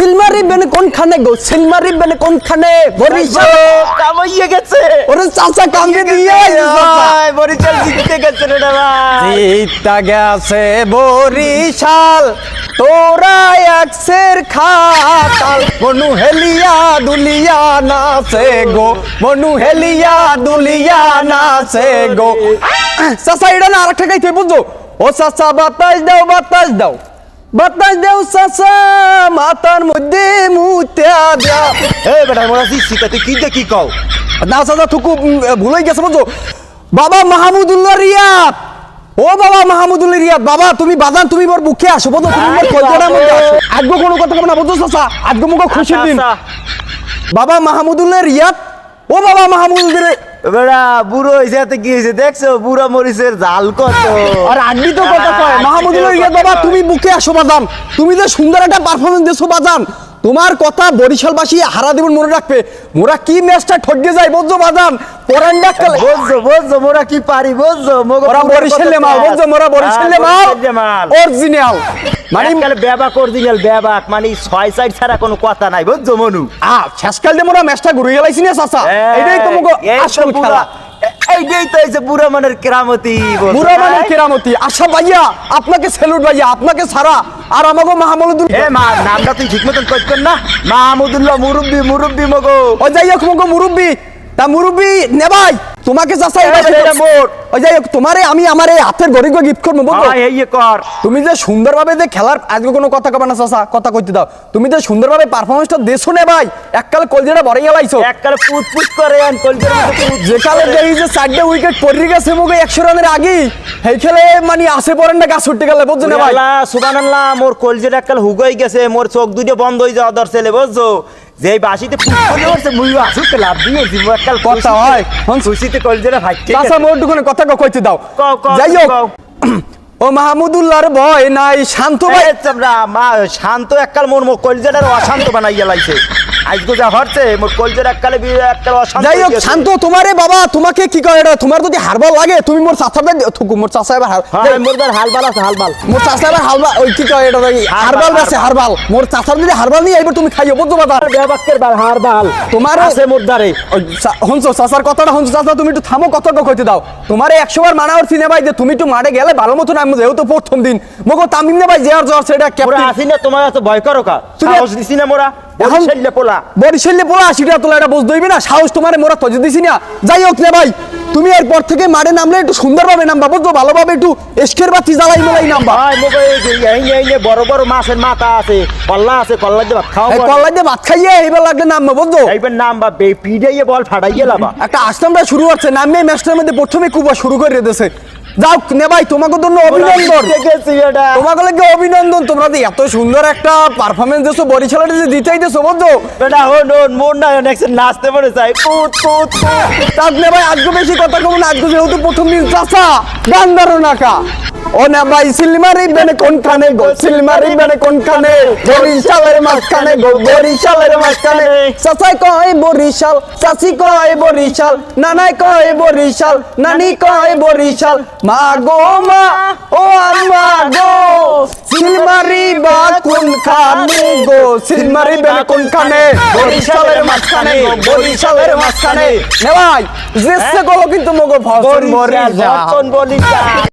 সিলমারি বেনে কোনখানে গো? সিলমারি বেনে কোনখানে? বরিশাল। কামাইয়ে গেছে। ওরে চাচা কামড়ে দিয়ে বরিশাল জিততে গেছে রে গেছে বরিশাল। তোরা একসের খাতাল। মনু হেলিয়া দুলিয়া নাচে গো। মনু হেলিয়া দুলিয়া নাচে গো। চাচা এটা না আরেকটা গাইতে বুঝছ? ও চাচা বাতাস দাও বাতাস দাও। বাতাস দাও চাচা মাথার মধ্যে মুতিয়া দাও এ বেটা মোরা জিতছি তা তুই কি কও? না চাচা থুকু ভুলে গেছে বুঝছ? বাবা মাহমুদুল্লাহ রিয়াদ। ও বাবা মাহমুদুল্লাহ রিয়াদ। বাবা তুমি বাদান তুমি মোর বুকে আসো বুঝো তুমি মোর কলকাতার মধ্যে আসো। আজকে কোনো কথা কব না বুঝছ চাচা? আজকে মুখ খুশির দিন। আচ্ছা, বাবা মাহমুদুল্লাহ রিয়াদ। ও বাবা মাহমুদুল্লাহ বুড়ো এতে কি দেখছ বুড়া মরিচের জাল কত? আর আড্ডি তো কথা কয় বাবা তুমি বুকে আসো বাজান তুমি যে সুন্দর একটা পারফরমেন্স দিছো বাজান তোমার কথা বরিশালবাসী হারা দেবেন মনে রাখবে। মোরা কি ম্যাচটা ঠকে যায় বজ্র বাজান পরান ডাক্তার বুঝছ বুঝছ মোরা কি পারি বুঝছ মোরা বরিশালে মাল বুঝছ মোরা বরিশালে হ্যাঁ, মাল অরিজিনাল মানে মানে ব্যাবাক অরিজিনাল ব্যাবাক মানে ছয় সাইড ছাড়া কোনো কথা নাই বুঝছ মনু। আ শেষকাল দিয়ে মোরা ম্যাচটা ঘুরে গেলাইছি না চাচা? এটাই তো মুগো আসল খেলা। এইটাই তো এই যে বুড়া মানের কেরামতি বুঝছ বুড়া কেরামতি। আশা ভাইয়া আপনাকে স্যালুট ভাইয়া আপনাকে ছাড়া। আর আমাকে মাহমুদুল এ মা নামটা তুই ঠিক মতন করছেন না। মাহমুদুল্লাহ মুরব্বি মুরব্বি মগো। ও যাই হোক মগো মুরব্বি। তা মুরব্বী নে ভাই। তোমাকে চাচা এটা এই, এটা মোর। ও যাই তোমারে আমি আমার এই হাতের গড়ি গিফট করব এই কর। তুমি যে সুন্দরভাবে যে খেলার আজকে কোনো কথা কবে না চাচা কথা কইতে দাও। তুমি যে সুন্দরভাবে পারফরমেন্সটা দেছো নে ভাই এককাল কলজেটা বড় গেলাইছো এককালে পুত পুত করে আন পুত যেকালে দেখি যে চারটে উইকেট পড়ে গেছে মুখে একশো রানের আগে এই খেলে মানে আসে পড়েন না গাছ উঠতে গেলে বুঝছ না ভাই? আল্লাহ সুবহানাল্লাহ মোর কলজের এককাল হুগাই গেছে মোর চোখ দুটো বন্ধ হয়ে যাওয়া দরছেলে বুঝছ? যে বাসিতে পুত করে মুই আসুক লাভ দিয়ে দিব এককাল কথা হয়। খুশিতে কলজের ভাইকে চাচা মোর দুখানে কথা কও কইতে দাও। কও, কও, যাই হোক ও মাহমুদুল্লাহর ভয় নাই শান্ত ভাই। শান্ত এককাল মোর মোর কলজেটার অশান্ত বানাইয়া গেলাইছে আজকে যা হচ্ছে মোর কলজের এককালে এককাল অশান্ত যাই হোক শান্ত তোমারে বাবা তোমাকে কি কয় এটা? তোমার যদি হারবাল লাগে তুমি মোর চাচাটা থুকু মোর চাচা এবার হার- হ্যাঁ মোর হালবাল আছে হালবাল মোর চাচা এবার হারবাল ওই কি এটা হারবাল আছে হারবাল। মোর চাচার যদি হারবাল নিয়ে এবার তুমি খাইও বুঝছ বাবা বার হারবাল। তোমার আছে মোর হনছো চাচার কথাটা হনছো চাচা তুমি একটু থামো কথা কইতে দাও। তোমারে একশো বার মানা ভাই যে তুমি একটু মাঠে গেলে ভালো মতো নামবো যেহেতু প্রথম দিন। মগো তামিম না ভাই যে আর জ্বর সেটা ক্যাপ্টেন আসি না তোমার এত ভয় করো কা? তুমি- সাহস দিছি না মোরা। এখন- পোলা। পোলা তোলা এটা না। সাহস তোমার মোরা তজে দিছি না। যাই হোক না ভাই তুমি এরপর থেকে নামলে একটু সুন্দরভাবে নামবা বুঝছ? ভালোভাবে একটু এসকের বাতি জ্বালাই মেলাই নামবা। বড় বড় মাছের মাথা আছে কল্লা আছে কল্লা দিয়ে ভাত খাওয়া এই কল্লাই দিয়ে ভাত খাইয়ে এইবার লাগলে নামবা বুঝছ? এইবার পিড়াইয়ে বল ফাটাইয়ে লাবা। একটা আস্তামটা শুরু হচ্ছে নামে ম্যাচটার মধ্যে প্রথমে কুবা শুরু করে দিয়েছে। যাও নে ভাই তোমাকে জন্য অভিনন্দন। তোমাকে লাগে অভিনন্দন তোমরা যে এত সুন্দর একটা পারফরমেন্স দিছো বরিশালের যে দিতেই দিছো বুঝছ? বেটা হো হন মোর না নেক্সট নাচতে পারে চাই। পুত পুত তাহলে ভাই আজকে বেশি কথা কম না আজকে যেহেতু প্রথম দিন চাষা গান নাকা ও না ভাই, সিলমারি বেনে কোনখানে গো? সিলমারি বেনে কোনখানে? বরিশালের মাঝখানে গো, বরিশালের মাঝখানে। চাচাই কয় বরিশাল, চাচি কয় বরিশাল, নানাই কয় বরিশাল, নানি কয় বরিশাল। মা গো, মা, ও আমা গো, সিলমারি বা কোনখানে গো? সিলমারি বেনে কোনখানে? বরিশালের মাঝখানে গো, বরিশালের মাঝখানে। নে ভাই জেসে গলো কিন্তু মগো ভসন বরিশাল। বরিশাল।